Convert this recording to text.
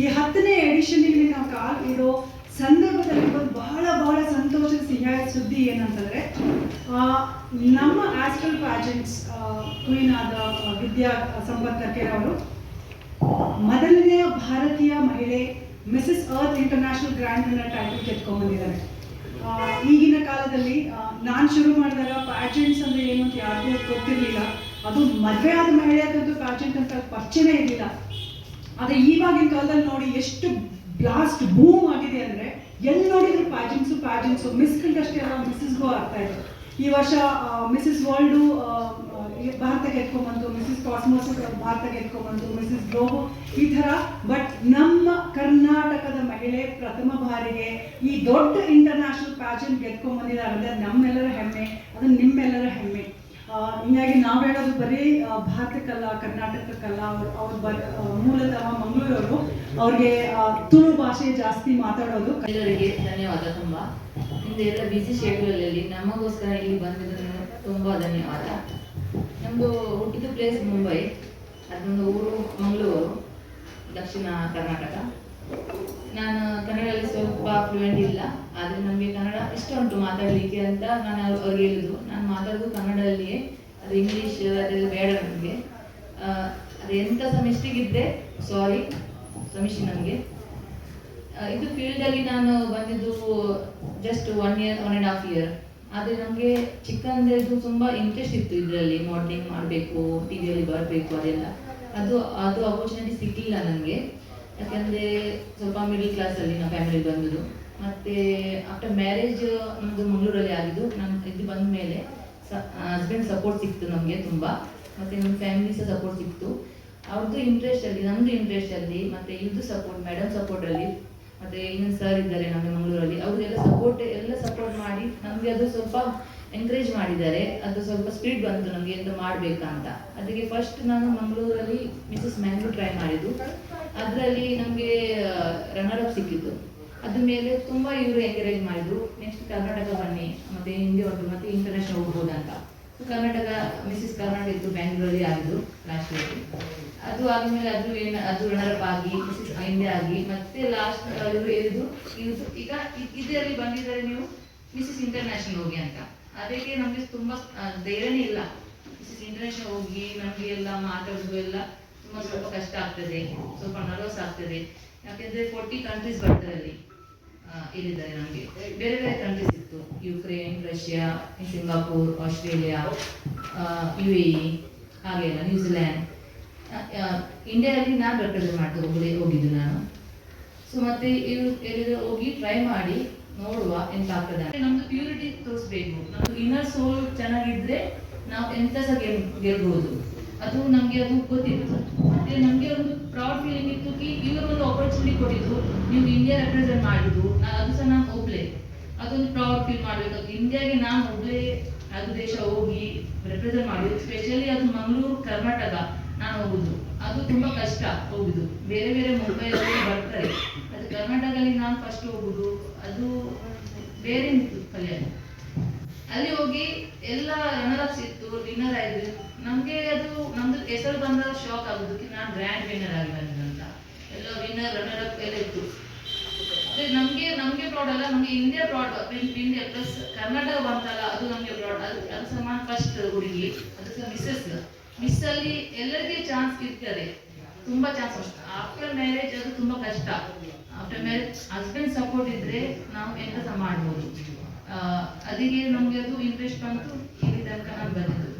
ಈ ಹತ್ತನೇ ಎಡಿಷನ್ಗೆ ನಾವು ಕಾಲ್ ಇಡೋ ಸಂದರ್ಭದಲ್ಲಿ ಒಂದು ಬಹಳ ಬಹಳ ಸಂತೋಷದ ಸಿಹಿಯಾದ ಸುದ್ದಿ ಏನಂತಂದ್ರೆ ನಮ್ಮ ಆಸ್ಟ್ರಲ್ ಪ್ಯಾಜೆಂಟ್ಸ್ ಕ್ವೀನ್ ಆದ ವಿದ್ಯಾ ಸಂಪತ್ ಅವರು ಮೊದಲನೆಯ ಭಾರತೀಯ ಮಹಿಳೆ Mrs Earth International grand winner title ಕೆತ್ಕೊಂಡ್ಬಂದಿದ್ದಾರೆ ಈಗಿನ ಕಾಲದಲ್ಲಿ ನಾನು ಶುರು ಮಾಡಿದಾಗ ಪ್ಯಾಜೆಂಟ್ಸ್ ಅಂದ್ರೆ ಏನು ಅಂತ ಯಾರಿಗೂ ಗೊತ್ತಿರಲಿಲ್ಲ. ಅದು ಮದುವೆ ಆದ ಮಹಿಳೆಯದಂತೂ ಪ್ಯಾಜೆಂಟ್ ಅಂತ ಪರಿಚಯನೇ ಇರಲಿಲ್ಲ. ಆದ್ರೆ ಇವಾಗಿನ ಕಾಲದಲ್ಲಿ ನೋಡಿ ಎಷ್ಟು ಬ್ಲಾಸ್ಟ್ ಬೂಮ್ ಆಗಿದೆ ಅಂದ್ರೆ ಎಲ್ಲಿ ನೋಡಿದ್ರು ಪ್ಯಾಜೆಂಟ್ಸು ಪ್ಯಾಜೆಂಟ್ಸು ಮಿಸ್ಗಳು ಅಷ್ಟೇ ಅಲ್ಲ ಮಿಸ್ಸಸ್ಗೂ ಆಗ್ತಾ ಇದೆ ಈ ವರ್ಷ ಮಿಸಸ್ ವರ್ಲ್ಡು ಭಾರತಕ್ಕೆ ಗೆದ್ಕೊಂಬಂತು ಮಿಸಸ್ ಕಾಸ್ಮೋಸ್ ಭಾರತಕ್ಕೆ ಗೆದ್ಕೊಂಬಂತು ಮಿಸ್ಸಸ್ ಗ್ಲೋಬು ಈ ಥರ. ಬಟ್ ನಮ್ಮ ಕರ್ನಾಟಕದ ಮಹಿಳೆ ಪ್ರಥಮ ಬಾರಿಗೆ ಈ ದೊಡ್ಡ ಇಂಟರ್ನ್ಯಾಷನಲ್ ಪ್ಯಾಜೆಂಟ್ ಗೆದ್ಕೊಂಬಂದಿದ್ದಾರೆ ಅಂದ್ರೆ ನಮ್ಮೆಲ್ಲರ ಹೆಮ್ಮೆ, ಅದು ನಿಮ್ಮೆಲ್ಲರ ಹೆಮ್ಮೆ. ಹಿಂಗಾಗಿ ನಾವು ಹೇಳೋದು ಬರೀ ಭಾರತಕ್ಕಲ್ಲ ಕರ್ನಾಟಕಕ್ಕಲ್ಲ ಅವ್ರು ಅವ್ರು ಬರ್ ಮೂಲತಃ ಮಂಗಳೂರವರು ಅವ್ರಿಗೆ ತುಳು ಭಾಷೆ ಜಾಸ್ತಿ ಮಾತಾಡೋದು ಎಲ್ಲರಿಗೆ ಧನ್ಯವಾದ ತುಂಬ. ಹಿಂದೆ ಎಲ್ಲ ಬಿಸಿ ಶೆಡ್ಯೂಲಲ್ಲಿ ನಮಗೋಸ್ಕರ ಇಲ್ಲಿ ಬಂದಿದ್ದನ್ನು ತುಂಬ ಧನ್ಯವಾದ. ನಮ್ಮದು ಹುಟ್ಟಿದ ಪ್ಲೇಸ್ ಮುಂಬೈ, ಅದೊಂದು ಊರು ಮಂಗಳೂರು, ದಕ್ಷಿಣ ಕರ್ನಾಟಕ. ನಾನು ಕನ್ನಡದಲ್ಲಿ ಸ್ವಲ್ಪ ಫ್ಲೂಯೆಂಟ್ ಇಲ್ಲ, ಆದರೆ ನಮಗೆ ಕನ್ನಡ ಇಷ್ಟ ಉಂಟು ಮಾತಾಡಲಿಕ್ಕೆ ಅಂತ ನಾನು ಅವ್ರು ಹೇಳಿದ್ದು ನಾನು ಮಾತಾಡೋದು ಕನ್ನಡದಲ್ಲಿಯೇ ಅದು ಇಂಗ್ಲೀಷ್ ಅದೆಲ್ಲ ಬೇಡ ನನಗೆ ಅದು ಎಂಥ ಇದ್ದರೆ ಸಾರಿ ಸಮಿಷ್ಟಿ ನನಗೆ ಇದು ಫೀಲ್ಡಲ್ಲಿ ನಾನು ಬಂದಿದ್ದು just one year one and half year ಆದರೆ ನಮಗೆ ಚಿಕ್ಕಂದ್ರದ್ದು ತುಂಬ ಇಂಟ್ರೆಸ್ಟ್ ಇತ್ತು ಇದರಲ್ಲಿ ಮಾಡಲಿಂಗ್ ಮಾಡಬೇಕು ಟಿ ವಿಯಲ್ಲಿ ಬರಬೇಕು ಅದೆಲ್ಲ. ಅದು ಅದು ಅಪರ್ಚುನಿಟಿ ಸಿಗಲಿಲ್ಲ ನನಗೆ ಯಾಕಂದರೆ ಸ್ವಲ್ಪ ಮಿಡಲ್ ಕ್ಲಾಸಲ್ಲಿ ನಮ್ಮ ಫ್ಯಾಮಿಲಿ ಬಂದದ್ದು ಮತ್ತೆ ಆಫ್ಟರ್ ಮ್ಯಾರೇಜ್ ನಮ್ದು ಮಂಗಳೂರಲ್ಲಿ ಆಗಿದ್ದು, ನಮ್ ಇದು ಬಂದ ಮೇಲೆ ಹಸ್ಬೆಂಡ್ ಸಪೋರ್ಟ್ ಸಿಕ್ತು ನಮಗೆ ತುಂಬಾ. ಮತ್ತೆ ನಮ್ಮ ಫ್ಯಾಮಿಲಿ ಸಹ ಸಪೋರ್ಟ್ ಸಿಕ್ತು. ಅವ್ರದ್ದು ಇಂಟ್ರೆಸ್ಟ್ ಅಲ್ಲಿ, ನಮ್ದು ಇಂಟ್ರೆಸ್ಟ್ ಅಲ್ಲಿ, ಮತ್ತೆ ಇವ್ರದ್ದು ಸಪೋರ್ಟ್ ಮೇಡಮ್ ಸಪೋರ್ಟ್ ಅಲ್ಲಿ, ಮತ್ತೆ ಇನ್ನೊಂದು ಸರ್ ಇದ್ದಾರೆ ನಮ್ಮ ಮಂಗಳೂರಲ್ಲಿ. ಅವರೆಲ್ಲ ಸಪೋರ್ಟ್ ಎಲ್ಲ ಸಪೋರ್ಟ್ ಮಾಡಿ ನಮಗೆ ಅದು ಸ್ವಲ್ಪ ಎನ್ಕರೇಜ್ ಮಾಡಿದ್ದಾರೆ. ಅದು ಸ್ವಲ್ಪ ಸ್ಪೀಡ್ ಬಂತು ನಮಗೆ ಎಂತ ಮಾಡ್ಬೇಕಂತ. ಅದಕ್ಕೆ ಫಸ್ಟ್ ನಾನು ಮಂಗಳೂರಲ್ಲಿ ಮಿಸಸ್ ಮ್ಯಾಂಗ್ಳೂರ್ ಟ್ರೈ ಮಾಡಿದ್ದು. ಅದರಲ್ಲಿ ನಮಗೆ ರನ್ನರ್ ಅಪ್ ಸಿಕ್ಕಿತ್ತು ಅದ್ರ ಮೇಲೆ ತುಂಬ ಇವರು ಎಂಕರೇಜ್ ಮಾಡಿದ್ರು, ನೆಕ್ಸ್ಟ್ ಕರ್ನಾಟಕ ಬನ್ನಿ, ಮತ್ತೆ ಇಂಡಿಯಾ ಉಂಟು ಮತ್ತೆ ಇಂಟರ್ನ್ಯಾಷನಲ್ ಹೋಗ್ಬೋದಂತ. ಅಂತ ಕರ್ನಾಟಕ ಮಿಸಸ್ ಕರ್ನಾಟಕ ಇತ್ತು ಬ್ಯಾಂಗ್ಳೂರಲ್ಲಿ ಆಗಿದ್ದು ಲಾಸ್ಟ್ ಇಯರ್ ಅದು ಆದಮೇಲೆ ಅದು ಏನು, ಅದು ರನ್ನರಪ್ ಆಗಿ ಮಿಸಸ್ ಇಂಡಿಯಾ ಆಗಿ, ಮತ್ತೆ ಲಾಸ್ಟ್ ಇವರು ಹೇಳಿದ್ರು ಇದು ಈಗ ಇದರಲ್ಲಿ ಬಂದಿದ್ದಾರೆ ನೀವು ಮಿಸ್ಸಿಸ್ ಇಂಟರ್ನ್ಯಾಷನಲ್ ಹೋಗಿ ಅಂತ. ಅದಕ್ಕೆ ನಮಗೆ ತುಂಬಾ ಧೈರ್ಯನೇ ಇಲ್ಲ. ಮಿಸಸ್ ಇಂಟರ್ನ್ಯಾಷನಲ್ ಹೋಗಿ ನಮಗೆ ಎಲ್ಲ ಮಾತಾಡೋದು ಎಲ್ಲ. ಸ್ವಲ್ಪ ಕಷ್ಟ ಆಗ್ತದೆ, ಸ್ವಲ್ಪ ನರ್ವಸ್ ಆಗ್ತದೆ. ಯಾಕೆಂದ್ರೆ ಫೋರ್ಟಿ ಕಂಟ್ರೀಸ್ ಬರ್ತಾರೆ ಅಲ್ಲಿ ಇಲ್ಲಿದ್ದಾರೆ ನಮಗೆ. ಬೇರೆ ಬೇರೆ ಕಂಟ್ರೀಸ್ ಇತ್ತು. Ukraine Russia Singapore Australia U A ಹಾಗೆ ಎಲ್ಲ ನ್ಯೂಜಿಲ್ಯಾಂಡ್ ಇಂಡಿಯಾದಲ್ಲಿ ನಾನು ರೆಪ್ರೆಸೆಂಟ್ ಮಾಡ್ತಾ ಹೋಗಿ ಹೋಗಿದ್ದು ನಾನು. ಸೊ ಮತ್ತೆ ಇವರು ಎಲ್ಲಿದ್ರೆ ಹೋಗಿ ಟ್ರೈ ಮಾಡಿ ನೋಡುವ ಎಂತ ಆಗ್ತದೆ. ನಮ್ದು ಪ್ಯೂರಿಟಿ ತೋರಿಸ್ಬೇಕು. ನಮ್ದು ಇನ್ನರ್ ಸೋಲ್ ಚೆನ್ನಾಗಿದ್ರೆ ನಾವು ಎಂತ ಸಹ ಗೆಲ್ ಗೆಲ್ಬಹುದು ಅದು ನಮಗೆ ಅದು ಗೊತ್ತಿತ್ತು. ಮತ್ತೆ ನಮ್ಗೆ ಒಂದು ಪ್ರೌಡ್ ಫೀಲಿಂಗ್ ಇತ್ತು ಕಿ ಇವರು ಒಂದು ಆಪರ್ಚುನಿಟಿ ಕೊಟ್ಟಿದ್ರು. ನೀವು ಇಂಡಿಯಾ ರೆಪ್ರೆಸೆಂಟ್ ಮಾಡಿದ್ರು ಅದು ಸಹ ನಾನು ಒಬ್ಳೆ. ಅದೊಂದು ಪ್ರೌಡ್ ಫೀಲ್ ಮಾಡ್ಬೇಕು. ಇಂಡಿಯಾಗೆ ನಾನು ಒಬ್ಳೆ ಅದು ದೇಶ ಹೋಗಿ ರೆಪ್ರೆಸೆಂಟ್ ಮಾಡಿದ್ದು. ಸ್ಪೆಷಲಿ ಅದು ಮಂಗಳೂರು ಕರ್ನಾಟಕ ನಾನು ಹೋಗುದು. ಅದು ತುಂಬಾ ಕಷ್ಟ ಹೋಗುದು. ಬೇರೆ ಬೇರೆ ಮುಂಬೈ ಬರ್ತಾರೆ. ಅದು ಕರ್ನಾಟಕದಲ್ಲಿ ನಾನು ಫಸ್ಟ್ ಹೋಗುದು. ಅದು ಬೇರೆ ಕಲಿಯಲು ಅಲ್ಲಿ ಹೋಗಿ ಎಲ್ಲ ರನ್ನರ್ ಅಪ್ಸ್ ಇತ್ತು ವಿನ್ನರ್ ಆಯ್ತು. ನಮ್ಗೆ ಅದು ನಮ್ದು ಹೆಸರು ಬಂದಾಗ ಶಾಕ್ ಆಗುದು. ನಾನು ಗ್ರ್ಯಾಂಡ್ ವಿನ್ನರ್ ಆಗಿ ಅಂತ. ಎಲ್ಲ ವಿನ್ನರ್ ರನ್ನರ್ ಅಪ್ ಎಲ್ಲ ಇತ್ತು. ಅದೇ ನಮ್ಗೆ ನಮ್ಗೆ ಪ್ರೌಡ್ ಅಲ್ಲ, ನಮ್ಗೆ India proud India plus Karnataka ಬಂತಲ್ಲ, ಅದು ನಮ್ಗೆ ಪ್ರೌಡ್ ಅದು ಅದು ಸಹ ಫಸ್ಟ್ ಹುಡುಗಿ, ಅದು ಸಹ ಮಿಸ್ಸಸ್ ಮಿಸ್ ಅಲ್ಲಿ ಎಲ್ಲರಿಗೆ ಚಾನ್ಸ್ ಇರ್ತದೆ ತುಂಬಾ ಚಾನ್ಸ್ ಆಫ್ಟರ್ ಮ್ಯಾರೇಜ್ ಅದು ತುಂಬಾ ಕಷ್ಟ. ಆಫ್ಟರ್ ಮ್ಯಾರೇಜ್ ಹಸ್ಬೆಂಡ್ ಸಪೋರ್ಟ್ ಇದ್ರೆ ನಾವು ಎಂತ ಮಾಡ್ಬೋದು. ಅದಕ್ಕೆ ನಮಗೆ ಅದು ಇಂಟ್ರೆಸ್ಟ್ ಬಂತು ಇಲ್ಲಿ ತನಕ ನಾನು ಬಂದಿದ್ದು.